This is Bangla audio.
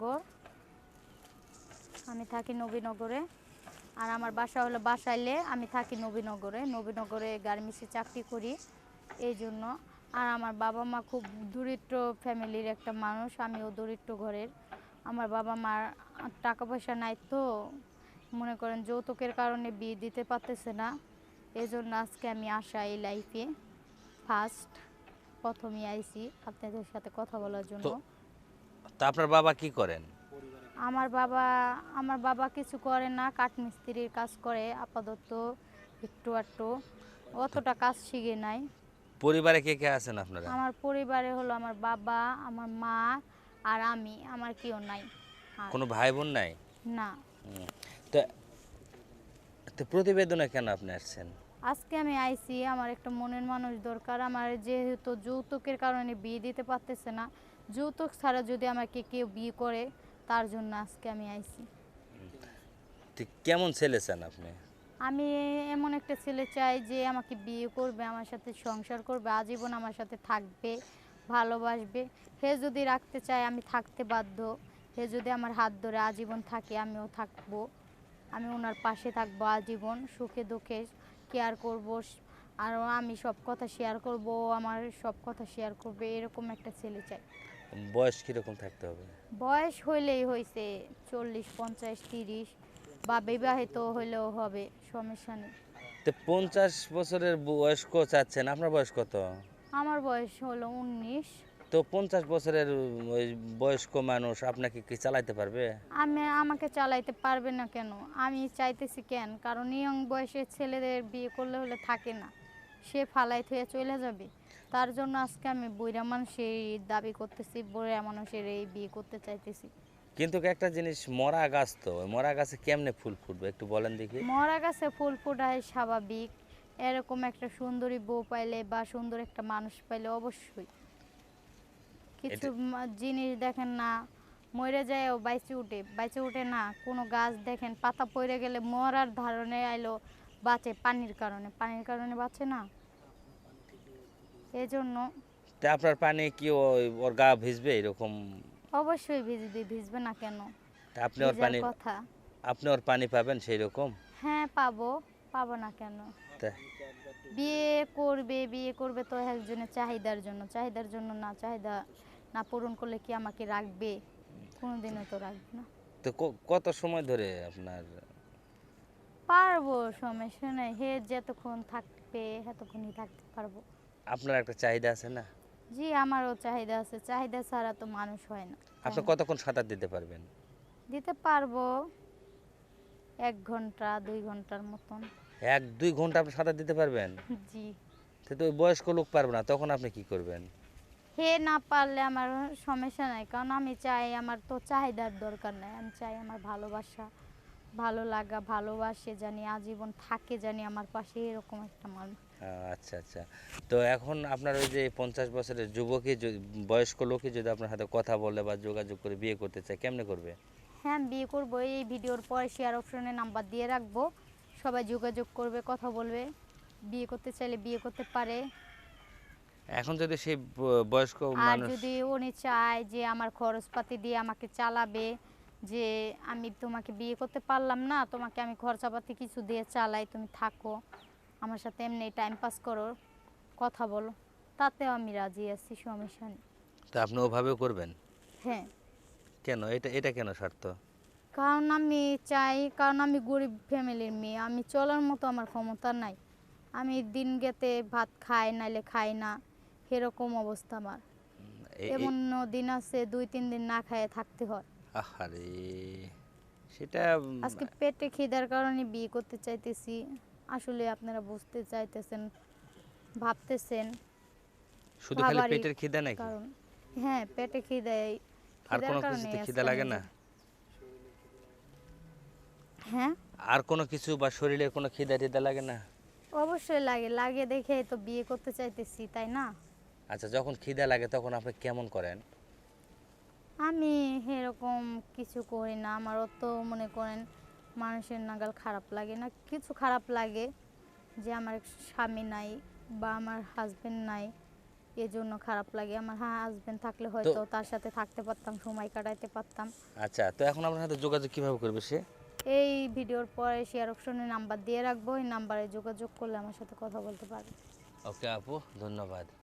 নবীনগর আমি থাকি নবীনগরে। আর আমার বাসা হলো বাসাইলে আমি থাকি নবীনগরে। নবীনগরে গার্মেন্টসে চাকরি করি এই জন্য। আর আমার বাবা মা খুব দরিদ্র ফ্যামিলির একটা মানুষ আমিও দরিদ্র ঘরের। আমার বাবা মার টাকা পয়সা নাই তো মনে করেন যৌতুকের কারণে বিয়ে দিতে পারতেছে না। এই জন্য আজকে আমি আসা এই লাইফে ফার্স্ট প্রথমে আইছি আপনাদের সাথে কথা বলার জন্য। তো আপনার বাবা কি করেন? আমার বাবা আমার বাবা কিছু করে না কাঠমিস্ত্রির কাজ করে আপাতত একটু একটু অতটা কাজ শিখে নাই। পরিবারে কে কে আছেন আপনারা? আমার পরিবারে হলো আমার বাবা আমার মা আর আমি আমার কেউ নাই। আর কোনো ভাই বোন নাই? না। হুম। তো তো প্রতিবেদনে কেন আপনি আসছেন? আজকে আমি আইছি আমার একটা মনের মানুষ দরকার। আমার যেহেতু যৌতুকের কারণে বিয়ে দিতে পারতেছে না যৌতুক ছাড়া যদি আমাকে কেউ বিয়ে করে তার জন্য আজকে আমি আইছি। তো কেমন ছেলে চান আপনি? আমি এমন একটা ছেলে চাই যে আমাকে বিয়ে করবে আমার সাথে সংসার করবে আজীবন আমার সাথে থাকবে ভালোবাসবে। হে যদি রাখতে চায় আমি থাকতে বাধ্য। হে যদি আমার হাত ধরে আজীবন থাকে আমিও থাকব। আমি ওনার পাশে থাকব আজীবন সুখে দুঃখে কেয়ার করব আর আমি সব কথা শেয়ার করব আমার সব কথা শেয়ার করবে এরকম একটা ছেলে চাই। বয়স কীরকম থাকতে হবে? বয়স হইলেই হয়েছে চল্লিশ পঞ্চাশ তিরিশ বা বিবাহিত হইলেও হবে সমস্যা নেই। তো পঞ্চাশ বছরের বয়স্ক চাচ্ছেন আপনার বয়স কত? আমার বয়স হলো উনিশ। তো পঞ্চাশ বছরের ওই বয়স্ক মানুষ আপনাকে কি চালাইতে পারবে? আমি আমাকে চালাইতে পারবে না কেন? আমি চাইতেছি কেন? কারণ ইয়ং বয়সের ছেলেদের বিয়ে করলে হলে থাকে না। সে ফালাই থুয়ে চলে যাবে। তার জন্য আজকে আমি বইরা মানুষের দাবি করতেছি বইরা মানুষের এই বিয়ে করতে চাইতেছি। কিন্তু একটা জিনিস মরা গাছ তো মরা গাছে কেমনে ফুল ফুটবে একটু বলেন দেখি? মরা গাছে ফুল ফোটায় স্বাভাবিক এরকম একটা সুন্দরী বউ পাইলে বা সুন্দর একটা মানুষ পাইলে অবশ্যই। কিছু জিনিস দেখেন না মরে যায় ও বাইচে উঠে বাইচে উঠে না কোনো গাছ দেখেন পাতা পড়ে গেলে মরার ধারণে আইলো বাঁচে পানির কারণে। পানির কারণে বাঁচে না। এই জন্য আপনার পানি কি ওই ওর গা ভিজবে এরকম? অবশ্যই ভিজবে ভিজবে না কেন? তা আপনি ওর পানি কথা। আপনি ওর পানি পাবেন সেই রকম হ্যাঁ পাবো। পাবো না কেন? বিয়ে করবে বিয়ে করবে তো একজনের চাহিদার জন্য। চাহিদার জন্য না চাহিদা না পূরণ করলে কি আমাকে রাখবে? কোনোদিনও তো রাখবে না। তো কত সময় ধরে আপনার পারব সমস্যা নাই। হে যতক্ষণ থাকবে ততক্ষণই থাকতে পারব। আপনার একটা চাহিদা আছে না? জি আমারও চাহিদা আছে। চাহিদা ছাড়া তো মানুষ হয় না। আপনি কতক্ষণ সাঁতার দিতে পারবেন? দিতে পারব এক ঘণ্টা দুই ঘণ্টার মতন। এক দুই ঘণ্টা আপনি সাঁতার দিতে পারবেন? জি। তো ওই বয়স্ক লোক পারবে না তখন আপনি কি করবেন? হে না পারলে আমার সমস্যা নাই কারণ আমি চাই আমার তো চাহিদার দরকার নাই। আমি চাই আমার ভালোবাসা ভালো লাগা ভালোবাসে জানি আজীবন থাকে জানি আমার পাশে এরকম একটা মানুষ। আচ্ছা আচ্ছা। তো এখন আপনার ওই যে পঞ্চাশ বছরের যুবকই যদি- বয়স্ক লোকই যদি আপনার সাথে কথা বলে বা যোগাযোগ করে বিয়ে করতে চায় কেমনে করবে? হ্যাঁ বিয়ে করব। এই ভিডিওর পরে শেয়ার অপশনে নাম্বার দিয়ে রাখব। সবাই যোগাযোগ করবে কথা বলবে। বিয়ে করতে চাইলে বিয়ে করতে পারে। এখন যদি সেই বয়স্ক মানুষ যদি উনি চায় যে আমার খরচপাতি দিয়ে আমাকে চালাবে যে আমি তোমাকে বিয়ে করতে পারলাম না তোমাকে আমি খরচাপাতি কিছু দিয়ে চালাই তুমি থাকো। আমার সাথে এমনি টাইম পাস করো কথা বলো। তাতেও আমি রাজি আছি সমস্যা নেই। তা আপনি ওভাবেও করবেন? হ্যাঁ। কেন? এটা এটা কেন স্বার্থ? কারণ আমি চাই কারণ আমি গরিব ফ্যামিলির মেয়ে আমি চলার মতো আমার ক্ষমতা নাই। আমি দিন গেতে ভাত খাই নাইলে খাই না এরকম অবস্থা আমার। এমন দিন আছে দুই তিন দিন না খায় থাকতে হয়। আহারে সেটা আজকে পেটে খিদার কারণে বিয়ে করতে চাইতেছি। আসলে আপনারা বুঝতে চাইতেছেন ভাবতেছেন। শুধু খালি পেটের খিদা নাকি? কারণ। হ্যাঁ পেটে খিদায় আর কোনো কিছুতে খিদা লাগে না? হ্যাঁ? আর কোনো কিছু বা শরীরে কোনো খিদা টিদা লাগে না? অবশ্যই লাগে লাগে দেখে তো বিয়ে করতে চাইতেছি তাই না? আচ্ছা যখন খিদা লাগে তখন আপনি কেমন করেন? আমি এরকম কিছু করি না। আমারও তো মনে করেন মানুষের নাগাল খারাপ লাগে না। কিছু খারাপ লাগে যে আমার স্বামী নাই বা আমার হাজবেন্ড নাই এই জন্য খারাপ লাগে। আমার হ্যাঁ হাজবেন্ড থাকলে হয়তো তার সাথে থাকতে পারতাম সময় কাটাইতে পারতাম। আচ্ছা তো এখন আপনার সাথে যোগাযোগ কীভাবে করবে সে? এই ভিডিওর পরে শেয়ার অপশনে নাম্বার দিয়ে রাখব। এই নাম্বারে যোগাযোগ করলে আমার সাথে কথা বলতে পারবে। ওকে আপু ধন্যবাদ।